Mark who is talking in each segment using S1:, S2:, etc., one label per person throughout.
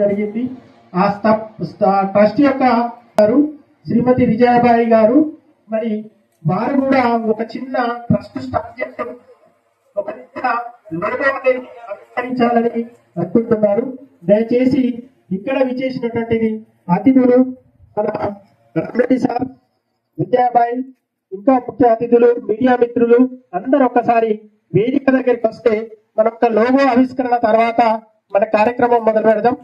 S1: జరిగింది. ఆ ట్రస్ట్ యొక్క గారు శ్రీమతి విజయబాయి గారు మరి వారు కూడా ఒక చిన్న ట్రస్ట్ స్టార్ట్ చేస్తూ ఒక చిన్న అనుకుంటున్నారు. దయచేసి ఇక్కడ విచేసినటువంటిది అతిథులు మన సార్ విజయాబాయి ఇంకా ముఖ్య అతిథులు మీడియా మిత్రులు అందరూ ఒక్కసారి వేదిక దగ్గరికి వస్తే మన యొక్క లోగో ఆవిష్కరణ తర్వాత మన కార్యక్రమం మొదలు పెడదాం.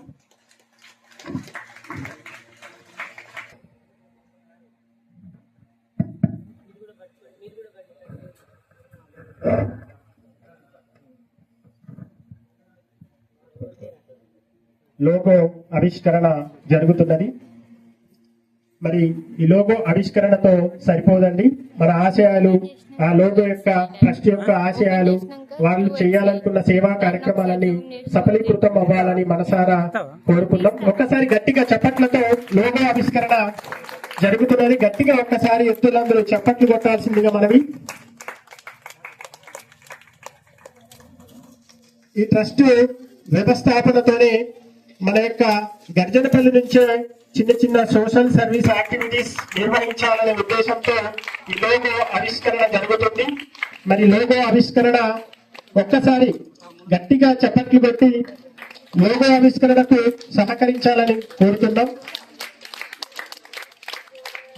S1: లోగో ఆవిష్కరణ జరుగుతున్నది. మరి ఈ లోగో ఆవిష్కరణతో సరిపోదండి. మన ఆశయాలు ఆ లోగో యొక్క ట్రస్ట్ యొక్క ఆశయాలు వాళ్ళు చేయాలనుకున్న సేవా కార్యక్రమాలన్నీ సఫలీకృతం అవ్వాలని మనసారా కోరుకుందాం. ఒక్కసారి గట్టిగా చప్పట్లతో లోగో ఆవిష్కరణ జరుగుతున్నది. గట్టిగా ఒక్కసారి ఎత్తులందరూ చప్పట్లు కొట్టాల్సిందిగా మనవి. ఈ ట్రస్ట్ వ్యవస్థాపనతోనే మన యొక్క గర్జనపల్లి నుంచే చిన్న చిన్న సోషల్ సర్వీస్ యాక్టివిటీస్ నిర్వహించాలనే ఉద్దేశంతో ఈ లోగో ఆవిష్కరణ జరుగుతుంది. మరి లోగో ఆవిష్కరణ ఒక్కసారి గట్టిగా చప్పట్లు పెట్టి లోగో ఆవిష్కరణకు సహకరించాలని కోరుతున్నాం.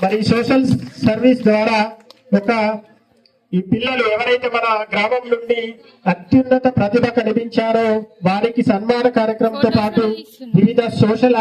S1: మరి సోషల్ సర్వీస్ ద్వారా ఒక ఈ పిల్లలు ఎవరైతే మన గ్రామం నుండి అత్యున్నత ప్రతిభ కనిపించారో వారికి సన్మాన కార్యక్రమంతో పాటు వివిధ సోషల్